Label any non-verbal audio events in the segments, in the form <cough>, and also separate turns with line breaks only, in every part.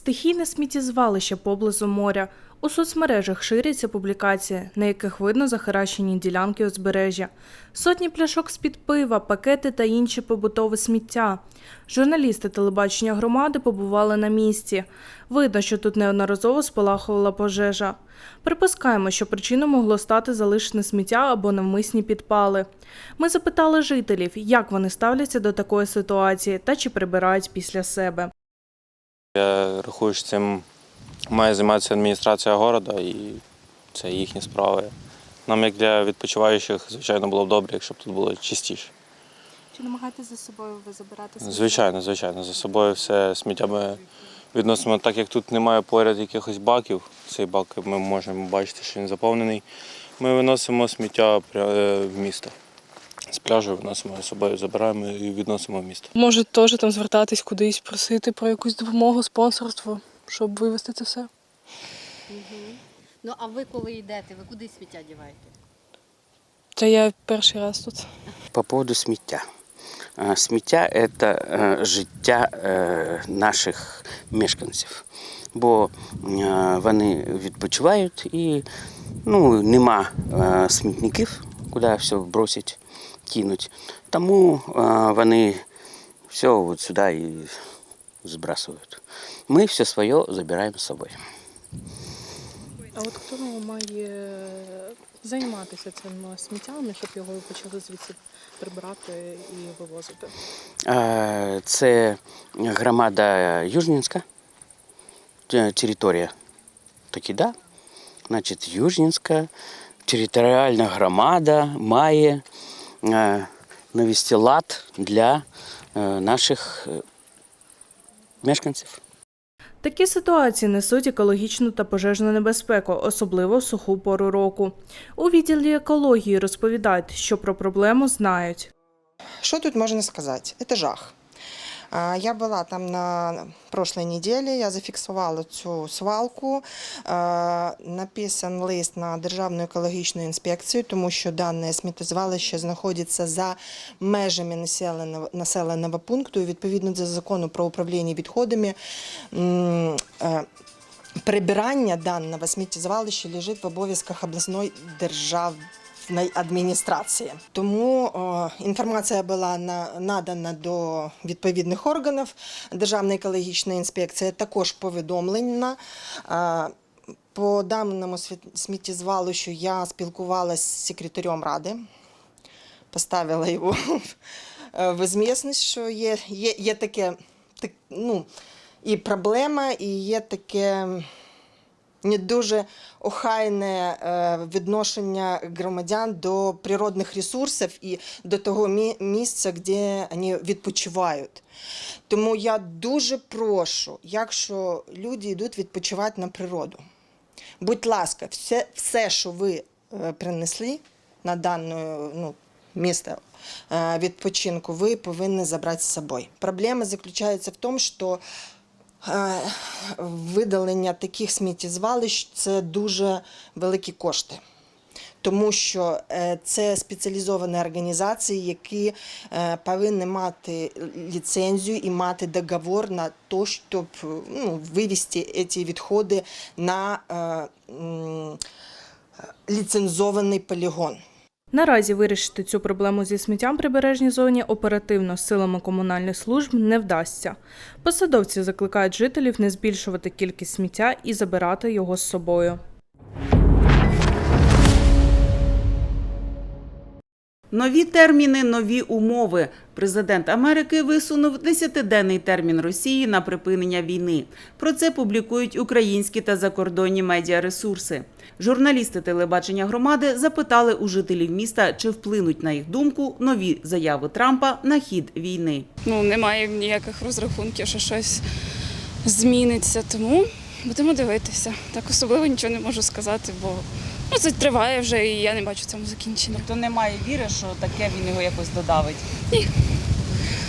Стихійне сміттєзвалище поблизу моря. У соцмережах ширяться публікації, на яких видно захаращені ділянки узбережжя. Сотні пляшок з-під пива, пакети та інші побутове сміття. Журналісти телебачення громади побували на місці. Видно, що тут неодноразово спалахувала пожежа. Припускаємо, що причиною могло стати залишене сміття або навмисні підпали. Ми запитали жителів, як вони ставляться до такої ситуації та чи прибирають після себе.
Я рахую, що цим має займатися адміністрація міста і це їхні справи. Нам, як для відпочиваючих, звичайно, було б добре, якщо б тут було чистіше.
Чи намагаєтесь за собою ви забирати сміття?
Звичайно, звичайно, за собою все сміття ми відносимо, так як тут немає поряд якихось баків. Цей бак ми можемо бачити, що він заповнений. Ми виносимо сміття е, в місто. З пляжу виносимо з собою, забираємо і відносимо в місто.
Може теж там звертатись кудись, просити про якусь допомогу, спонсорство, щоб вивезти це все.
Ну а ви коли йдете, ви куди сміття діваєте?
Та я перший раз тут.
По поводу сміття. Е, Сміття це е, життя е, наших мешканців, бо вони відпочивають і ну, нема смітників, куди все бросить, кинуть. Тому е, вони все от сюди і збрасують. Ми все своє забираємо з собою.
А от хто має займатися цим сміттям, щоб його почали звідси прибирати і вивозити?
Е, Це громада Южнінська, територія. Такі, да? Значить, Южнінська територіальна громада має навести лад для е, наших е, мешканців.
Такі ситуації несуть екологічну та пожежну небезпеку, особливо в суху пору року. У відділі екології розповідають, що про проблему знають.
Що тут можна сказати? Це жах. Я була там на прошлой неделе, я зафіксувала цю свалку. Написан лист на Державну екологічну інспекцію, тому що дане сміттєзвалище знаходиться за межами населеного, населеного пункту. І відповідно до закону про управління відходами. е, Прибирання даного сміттєзвалища лежить в обов'язках обласної державної адміністрації. Тому інформація була на, надана до відповідних органів. Державна екологічна інспекція також повідомлена. По даному сміттєзвалищу я спілкувалася з секретарем ради, поставила його <laughs> в звісність, що є, є, є таке, так, ну, і проблема, і є таке не дуже охайне е, відношення громадян до природних ресурсів і до того місця, де вони відпочивають. Тому я дуже прошу, якщо люди йдуть відпочивати на природу, будь ласка, все, все що ви е, принесли на дане ну, місце е, відпочинку, ви повинні забрати з собою. Проблема заключається в тому, що видалення таких сміттєзвалищ це дуже великі кошти. Тому що е, це спеціалізовані організації, які е, повинні мати ліцензію і мати договор на те, щоб ну, вивести ці відходи на е, ліцензований полігон.
Наразі вирішити цю проблему зі сміттям прибережній зоні оперативно силами комунальних служб не вдасться. Посадовці закликають жителів не збільшувати кількість сміття і забирати його з собою.
Нові терміни, нові умови. Президент Америки висунув 10-денний термін Росії на припинення війни. Про це публікують українські та закордонні медіаресурси. Журналісти телебачення громади запитали у жителів міста, чи вплинуть на їх думку нові заяви Трампа на хід війни.
ну, немає ніяких розрахунків, що щось зміниться. Тому будемо дивитися. Так особливо нічого не можу сказати, бо ну, це триває вже і я не бачу цьому закінчення.
Тобто немає віри, що таке він його якось додавить.
Ні.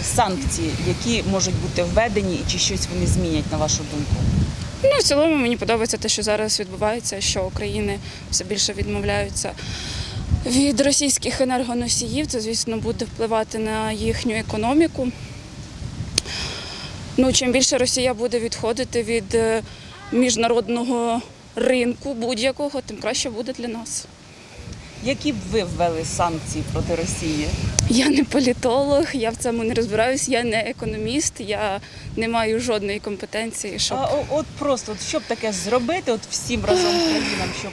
Санкції, які можуть бути введені, і чи щось вони змінять на вашу думку?
Ну, в цілому мені подобається те, що зараз відбувається, що України все більше відмовляються від російських енергоносіїв. Це, звісно, буде впливати на їхню економіку. Ну, чим більше Росія буде відходити від е, міжнародного ринку будь-якого, тим краще буде для нас.
Які б ви ввели санкції проти Росії?
Я не політолог, я в цьому не розбираюсь, я не економіст, я не маю жодної компетенції, щоб
А, о- от просто от, що б таке зробити, от всім разом країнам, щоб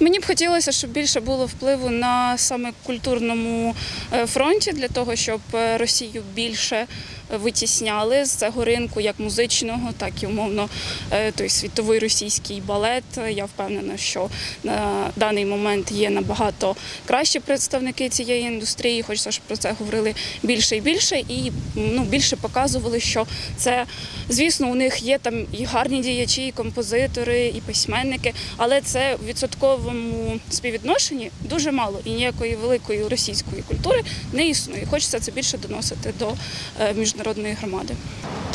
Мені б хотілося, щоб більше було впливу на саме культурному е, фронті для того, щоб е, Росію більше витісняли з цього ринку, як музичного, так і умовно е, той світовий російський балет. Я впевнена, що на даний момент є набагато кращі представники цієї індустрії. Хочеться, щоб про це говорили більше і більше, і ну більше показували, що це звісно у них є там і гарні діячі, і композитори, і письменники, але це в відсотковому співвідношенні дуже мало і ніякої великої російської культури не існує. Хочеться це більше доносити до е, міжнародної громади.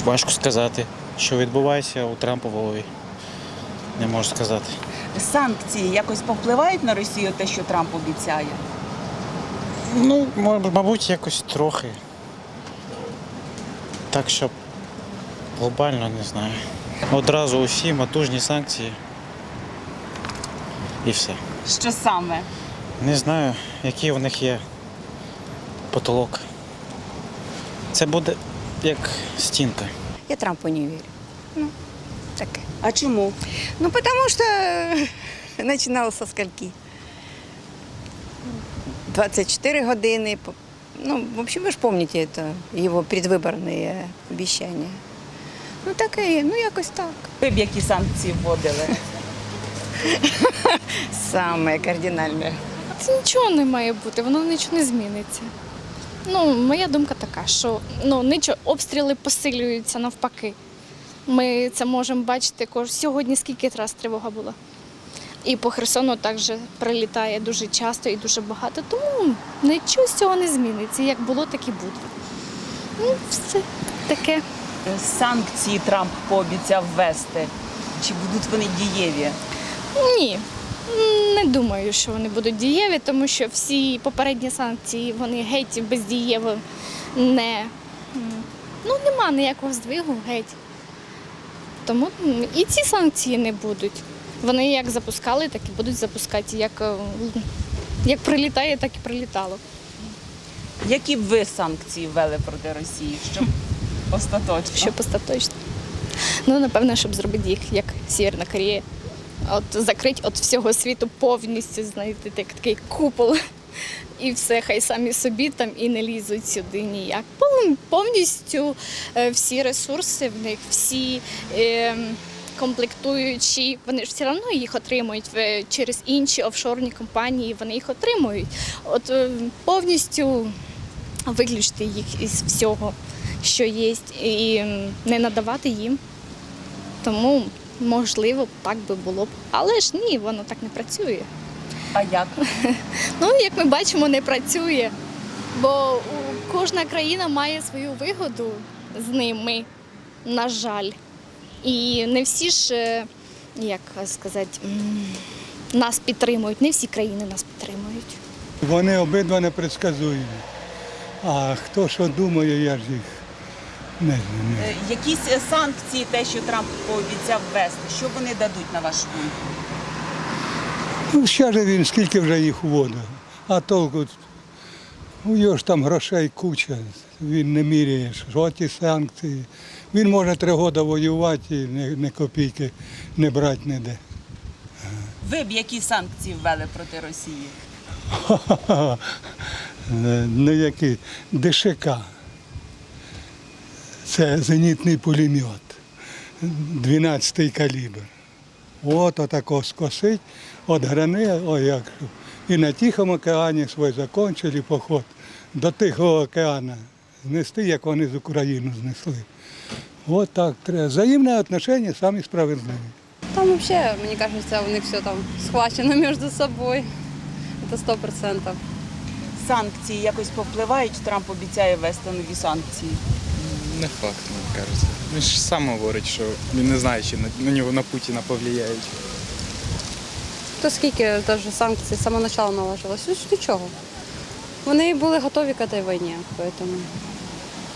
Важко сказати, що відбувається у Трампа в голові. Не можу сказати.
санкції якось повпливають на Росію, те, що Трамп обіцяє?
Ну, мабуть, якось трохи. Так що глобально не знаю. Одразу усі матужні санкції. І все.
Що саме?
Не знаю, який у них є потолок. Це буде як стінка.
Я Трампу не верю. Ну, таке.
А чому?
Ну, потому что начинал со <laughs> скольки? 24 годины. По- Ну, в общем, вы же помните это, его предвыборные обещания. Ну, таке, ну, якось так.
Ви б які санкції вводили? <laughs>
Саме кардинальне.
Це нічого не має бути, воно нічого не зміниться. Ну, моя думка така, що ну, нічого, обстріли посилюються навпаки. Ми це можемо бачити кож... сьогодні, скільки раз тривога була. І по Херсону також прилітає дуже часто і дуже багато. Тому нічого з цього не зміниться. Як було, так і буде. Ну, все таке.
Санкції Трамп пообіцяв ввести. Чи будуть вони дієві?
Ні, думаю, що вони будуть дієві, тому що всі попередні санкції вони геть бездієво не ну нема ніякого здвигу геть. Тому і ці санкції не будуть. Вони як запускали, так і будуть запускати. Як, е, як прилітає, так і прилітало.
Які б ви санкції ввели проти Росії? Щоб <laughs> остаточно?
Щоб остаточно. Ну, напевно, щоб зробити їх як Сєвєрна Корея. От закрити від всього світу повністю, знаєте, так, такий купол. І все, хай самі собі там і не лізуть сюди ніяк. Повністю е, всі ресурси в них, всі е, комплектуючі, вони ж все одно їх отримують е, через інші офшорні компанії, вони їх отримують. От е, повністю виключити їх із всього, що є, і не надавати їм. Тому, можливо, так би було б. Але ж ні, воно так не працює.
А як? <laughs>
Ну, як ми бачимо, не працює. Бо кожна країна має свою вигоду з ними, на жаль. І не всі ж, е, як сказати, нас підтримують, не всі країни нас підтримують.
Вони обидва непредсказуємі. А хто що думає, я ж їх не знаю.
Е, Якісь е, санкції, те, що Трамп пообіцяв ввести, що вони дадуть на вашу думку?
Ну, ще ж він скільки вже їх вводив. А толку у його ж там грошей куча. Він не міряє, що ті санкції. Він може три роки воювати і не, не копійки не брати ніде.
Ви б які санкції ввели проти Росії? <laughs>
Ну, який ДШК. Це зенітний пулемет, 12-й калібр. От отако скосить, от грани, о як. І на Тихому океані свій закончили поход до Тихого океану. Знести, як вони з України знесли. От так треба. Взаємне отношення самі справедливі.
Там взагалі, мені кажеться, у них все там схвачено між собою. Це 100%.
Санкції якось повпливають? Трамп обіцяє ввести нові санкції.
Не факт, мені кажеться. Він ж сам говорить, що він не знає, чи на, на нього на Путіна повлияють.
То скільки теж санкцій з самого початку наложилось? Ось нічого. Вони були готові к цій війні, тому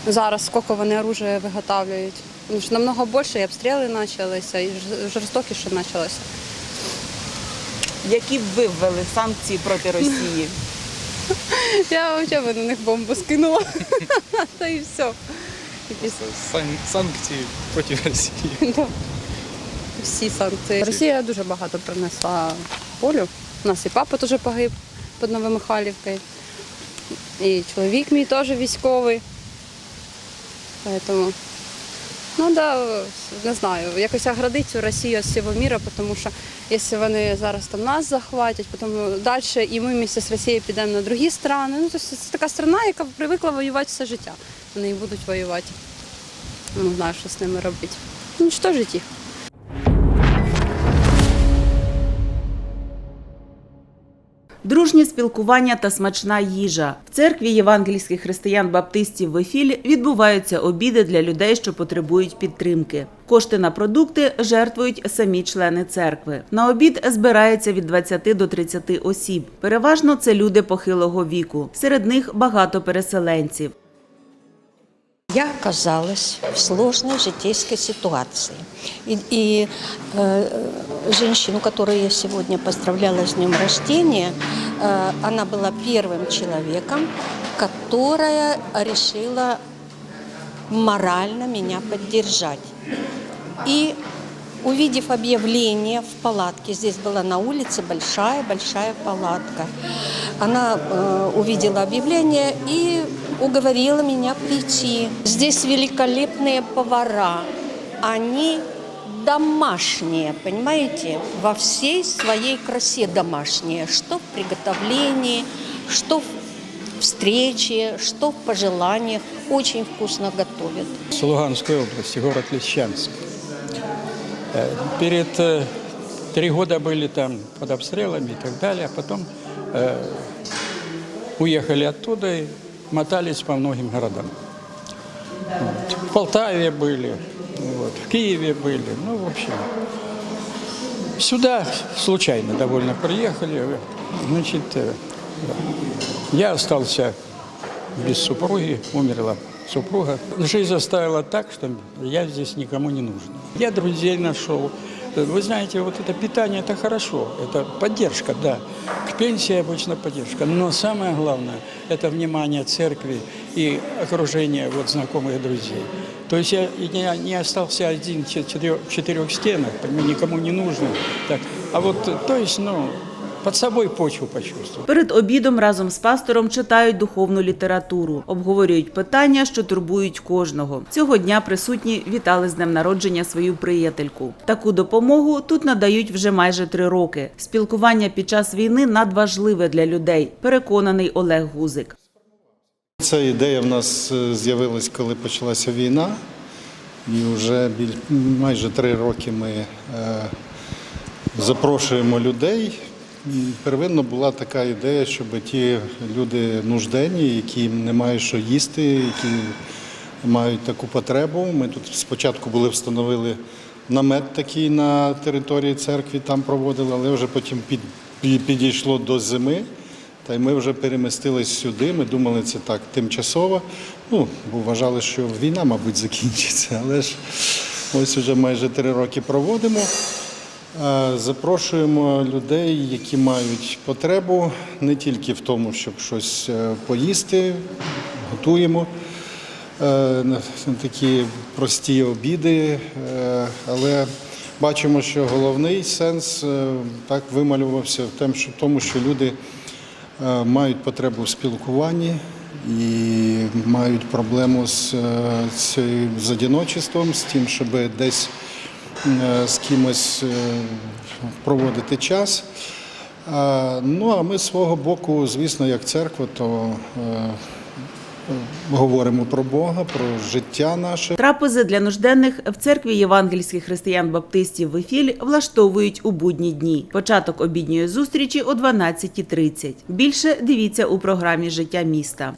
зараз скільки вони оружия виготовлюють. Тому що намного більше і обстріли почалися, і жорстокіше почалося.
Які б ви ввели санкції проти Росії? <laughs>
Я взагалі на них бомбу скинула. <laughs> Та і все.
Санкції проти <laughs> Росії.
Всі санкції. Росія дуже багато принесла полю. У нас і папа теж погиб під Новомихайлівкою. І чоловік мій теж військовий. Поэтому, ну да, не знаю, якось оградити Росію з цього міра, тому що якщо вони зараз там нас захватять, потім далі і ми місце з Росією підемо на другі страни. Ну, тобто це така страна, яка привикла воювати все життя. Вони і будуть воювати. Ну, Не знаю, що з ними робити. Ну, що житті.
Дружнє спілкування та смачна їжа. В церкві євангельських християн-баптистів в Ефілі відбуваються обіди для людей, що потребують підтримки. Кошти на продукти жертвують самі члени церкви. На обід збирається від 20 до 30 осіб. Переважно це люди похилого віку. Серед них багато переселенців.
Я оказалась в сложной житейской ситуации. И, и э, женщину, которую я сегодня поздравляла с днем рождения, э, она была первым человеком, которая решила морально меня поддержать. И увидев объявление в палатке, здесь была на улице большая-большая палатка, она э, увидела объявление и уговорила меня прийти. Здесь великолепные повара. Они домашние, понимаете, во всей своей красе домашние. Что в приготовлении, что в встрече, что в пожеланиях. Очень вкусно готовят.
С Луганской области, город Лещанск. Э, Перед э, три года были там под обстрелами и так далее, а потом э, уехали оттуда и мотались по многим городам. Вот. В Полтаве были, вот, в Киеве были, ну, в общем. Сюда случайно довольно приехали, значит, э, я остался без супруги, умерла супруга. Жизнь заставила так, что я здесь никому не нужен. Я друзей нашел. Вы знаете, вот это питание – это хорошо, это поддержка, да. К пенсии обычно поддержка. Но самое главное – это внимание церкви и окружение вот, знакомых друзей. То есть я и не, не остался один в четырех, в четырех стенах, понимаете, никому не нужно. Так. А вот, то есть, ну, под собой почву почувствовал.
Перед обідом разом з пастором читають духовну літературу, обговорюють питання, що турбують кожного. Цього дня присутні вітали з днем народження свою приятельку. Таку допомогу тут надають вже майже три роки. Спілкування під час війни надважливе для людей. Переконаний Олег Гузик.
Ця ідея в нас е, з'явилась, коли почалася війна. І вже біль- майже три роки ми е, запрошуємо людей. Первинно була така ідея, щоб ті люди нужденні, які не мають що їсти, які мають таку потребу. Ми тут спочатку були встановили намет такий на території церкви, там проводили, але вже потім під, пі- підійшло до зими. Та й ми вже перемістились сюди. Ми думали, це так тимчасово. Ну, бо вважали, що війна, мабуть, закінчиться. Але ж ось вже майже три роки проводимо. Е, Запрошуємо людей, які мають потребу не тільки в тому, щоб щось е, поїсти, готуємо е, такі прості обіди, але бачимо, що головний сенс так вималювався в тому, що люди мають потребу в спілкуванні і мають проблему з, з одиночеством, з тим, щоб десь з кимось е, проводити час. Ну а ми з свого боку, звісно, як церква, то е, говоримо про Бога, про життя наше.
Трапези для нужденних в церкві євангельських християн-баптистів в Ефіль влаштовують у будні дні. Початок обідньої зустрічі о 12.30. Більше дивіться у програмі Життя міста.